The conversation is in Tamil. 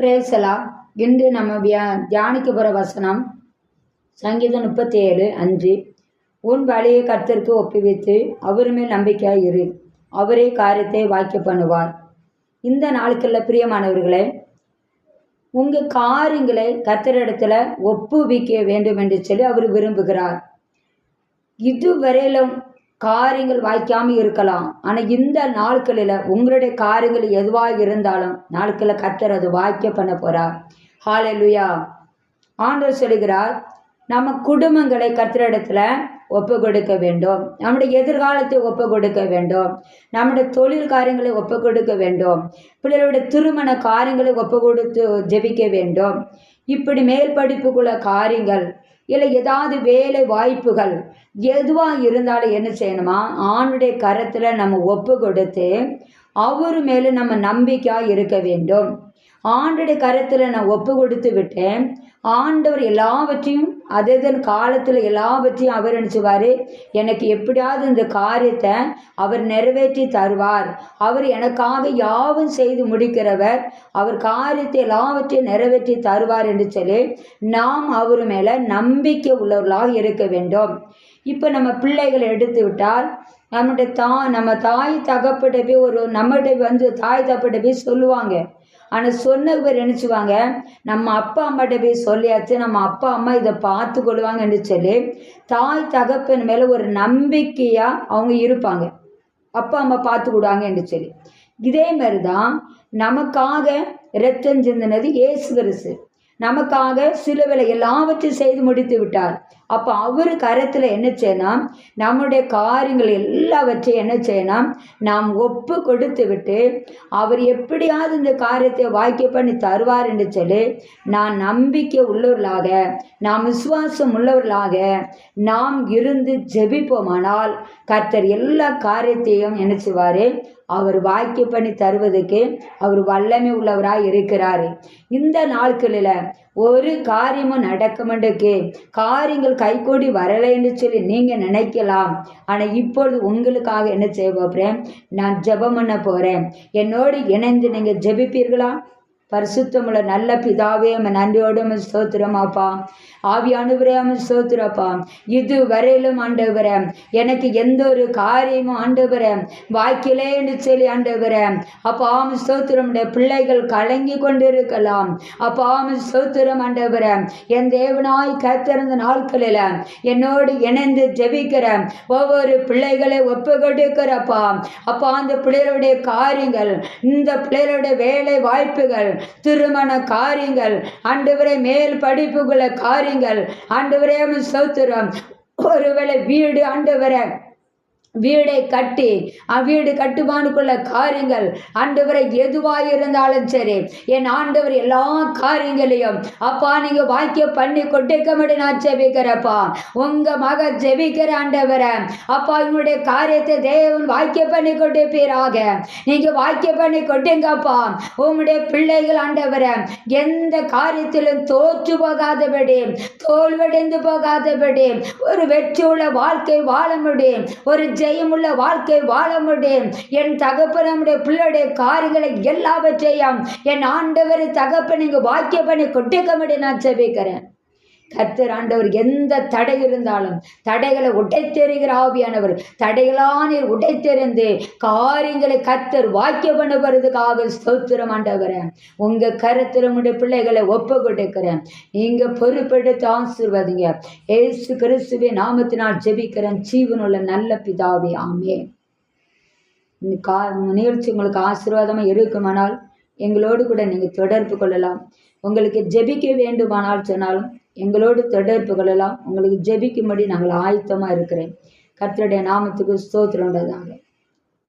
பிரேசலா இன்று நம்ம வியா தியானிக்க போகிற வசனம் சங்கீதம் முப்பத்தி ஏழு அஞ்சு. உன் வழியை கர்த்தருக்கு ஒப்புவித்து அவர் மேல் நம்பிக்கையாக இரு. அவரே காரியத்தை வாக்கிய பண்ணுவார். இந்த நாளுக்குள்ள பிரியமானவர்களே உங்கள் காரியங்களை கர்த்தரிடத்துல ஒப்புவிக்க வேண்டும் என்று சொல்லி அவர் விரும்புகிறார். இதுவரையிலும் காரியங்கள் வாய்க்காமல் இருக்கலாம். ஆனால் இந்த நாட்களில் உங்களுடைய காரியங்கள் எதுவாக இருந்தாலும் நாட்களில் கத்தர் அது வாய்க்க பண்ண போகிறார் ஹாலெலுயா ஆண்டவர் சொல்கிறார் நம்ம குடும்பங்களை கர்த்தரிடத்துல ஒப்பு கொடுக்க வேண்டும். நம்முடைய எதிர்காலத்தை ஒப்பு கொடுக்க வேண்டும். நம்முடைய தொழில் காரியங்களை ஒப்பு கொடுக்க வேண்டும். பிள்ளைகளுடைய திருமண காரியங்களை ஒப்பு கொடுத்து ஜெபிக்க வேண்டும். இப்படி மேல் படிப்புக்குள்ள காரியங்கள் இல்லை ஏதாவது வேலை வாய்ப்புகள் எதுவாக இருந்தாலும் என்ன செய்யணுமா? ஆணுடைய கரத்தில் நம்ம ஒப்பு கொடுத்து அவர் மேலே நம்ம நம்பிக்கையாக இருக்க வேண்டும். ஆண்டுடைய கருத்தில் நான் ஒப்பு கொடுத்து விட்டேன். ஆண்டவர் எல்லாவற்றையும் அதன் காலத்தில் எல்லாவற்றையும் அவர் நினச்சுவார் எனக்கு எப்படியாவது இந்த காரியத்தை அவர் நிறைவேற்றி தருவார். அவர் எனக்காக யாவும் செய்து முடிக்கிறவர். அவர் காரியத்தை எல்லாவற்றையும் நிறைவேற்றி தருவார் என்று சொல்லி நாம் அவர் மேலே நம்பிக்கை உள்ளவர்களாக இருக்க வேண்டும். இப்போ நம்ம பிள்ளைகளை எடுத்து விட்டால் நம்முடைய தா நம்ம தாய் தகப்பிட்ட போய் ஒரு நம்மகிட்ட வந்து தாய் தகப்பிட்ட போய் சொல்லுவாங்க. ஆனால் சொன்ன பேர் நினச்சிவாங்க நம்ம அப்பா அம்மாட்ட போய் சொல்லியாச்சு நம்ம அப்பா அம்மா இதை பார்த்து கொள்வாங்கன்னு சொல்லி தாய் தகப்பன் மேலே ஒரு நம்பிக்கையாக அவங்க இருப்பாங்க. அப்பா அம்மா பார்த்து விடுவாங்கன்னு சொல்லி. இதே மாதிரி தான் நமக்காக இரத்தம் சிந்தினது ஏசு கிறிஸ்து. நமக்காக சிலுவையில் எல்லாவற்றையும் செய்து முடித்து விட்டார். அப்போ அவர் கரத்தில் என்ன செய்யணும் நம்முடைய காரியங்கள் எல்லாவற்றையும் என்ன செய்யணும் நாம் ஒப்பு கொடுத்து விட்டு அவர் எப்படியாவது இந்த காரியத்தை வாய்க்க பண்ணி தருவார் என்று சொல்லி நான் நம்பிக்கை உள்ளவர்களாக நாம் விசுவாசம் உள்ளவர்களாக நாம் இருந்து ஜெபிப்போமானால் கர்த்தர் எல்லா காரியத்தையும் நினைச்சுவார் அவர் வாக்கிய பண்ணி தருவதற்கு அவர் வல்லமை உள்ளவராக இருக்கிறார். இந்த நாட்களில் ஒரு காரியமும் நடக்குமெண்டுக்கு காரியங்கள் கைகூடி வரலைன்னு சொல்லி நீங்கள் நினைக்கலாம். ஆனால் இப்பொழுது உங்களுக்காக என்ன செய்ய போகிறேன் நான் ஜெபம் பண்ண போகிறேன் என்னோடு இணைந்து நீங்கள் ஜெபிப்பீர்களா? பரிசுத்தமுள்ள நல்ல பிதாவே நம்ம நன்றியோடு நம்ம ஸ்தோத்திரமாப்பா ஆவி நம்ம ஸ்தோத்திரப்பா இது வரையிலும் ஆண்டவர எனக்கு எந்த ஒரு காரியமும் ஆண்டவரே வாய்க்கிலேன்னு சொல்லி ஆண்டவர அப்பா ஆம ஸ்தோத்திரம். பிள்ளைகள் கலங்கி கொண்டு இருக்கலாம் அப்பா ஆம ஸ்தோத்திரம் ஆண்டவர. என் தேவனாய் கத்திருந்த நாட்களில் என்னோடு இணைந்து ஜெபிக்கிற ஒவ்வொரு பிள்ளைகளை ஒப்பு கொடுக்கிறப்பா அப்பா அந்த பிள்ளைகளுடைய காரியங்கள் இந்த பிள்ளைகளுடைய வேலை வாய்ப்புகள் திருமண காரியங்கள். ஆண்டவரே மேல் படிப்புகளை காரியங்கள். ஆண்டவரே சௌத்திரம். ஒருவேளை வீடு ஆண்டவரை வீடை கட்டி வீடு கட்டுமானுக்குள்ள காரியங்கள் ஆண்டவரை எதுவாக இருந்தாலும் சரி. என் ஆண்டவர் எல்லா காரியங்களையும் அப்பா நீங்கள் வாக்கிய பண்ணி கொட்டிக்கமடி நான் ஜெபிக்கிறப்பா உங்கள் மக ஜெபிக்கிற ஆண்டவரை அப்பா உங்களுடைய காரியத்தை தேவன் வாக்கிய பண்ணி கொட்டிப்பீராக நீங்கள் வாக்கிய பண்ணி கொட்டுங்கப்பா உங்களுடைய பிள்ளைகள் ஆண்டவரை எந்த காரியத்திலும் தோற்று போகாதபடி தோல்வடைந்து போகாதபடி ஒரு வெற்றியுள்ள வாழ்க்கை வாழ முடியும். ஒரு ஜெயமுள்ள வாழ்க்கை வாழ முடியும் என் தகப்பன் நம்முடைய பிள்ளையுடைய காரியங்களை எல்லாவற்றையும் என் ஆண்டவர் தகப்பன் இங்கு வாக்கிய பண்ணி கொட்டிக்க முடியும் நான் செபிக்கிறேன் கர்த்தர் ஆண்டவர் எந்த தடை இருந்தாலும் தடைகளை உடைத்தெறிகிற ஆவியானவர் தடைகளான உடைத்தெறிந்து காரியங்களை கர்த்தர் வாக்கிய பண்ணுவதுக்காக ஸ்தோத்திரம் ஆண்டவரை. உங்க கருத்திரமுடைய பிள்ளைகளை ஒப்பு கொடுக்கிறேன். நீங்க பொறுப்பெடுத்து ஆசிர்வதிங்க. ஏசு கிறிஸ்துவே நாமத்தினால் ஜெபிக்கிறேன். ஜீவனுள்ள நல்ல பிதாவே ஆமே கா நிகழ்ச்சி உங்களுக்கு ஆசீர்வாதமாக இருக்குமானால் எங்களோடு கூட நீங்கள் தொடர்பு கொள்ளலாம். உங்களுக்கு ஜெபிக்க வேண்டுமானால் சொன்னாலும் எங்களோடு தொடர்பு கொள்ளலாம் உங்களுக்கு ஜெபிக்கும்படி நாங்கள் ஆயத்தமாக இருக்கிறேன். கர்த்தருடைய நாமத்துக்கு ஸ்தோத்திரம் உண்டதாக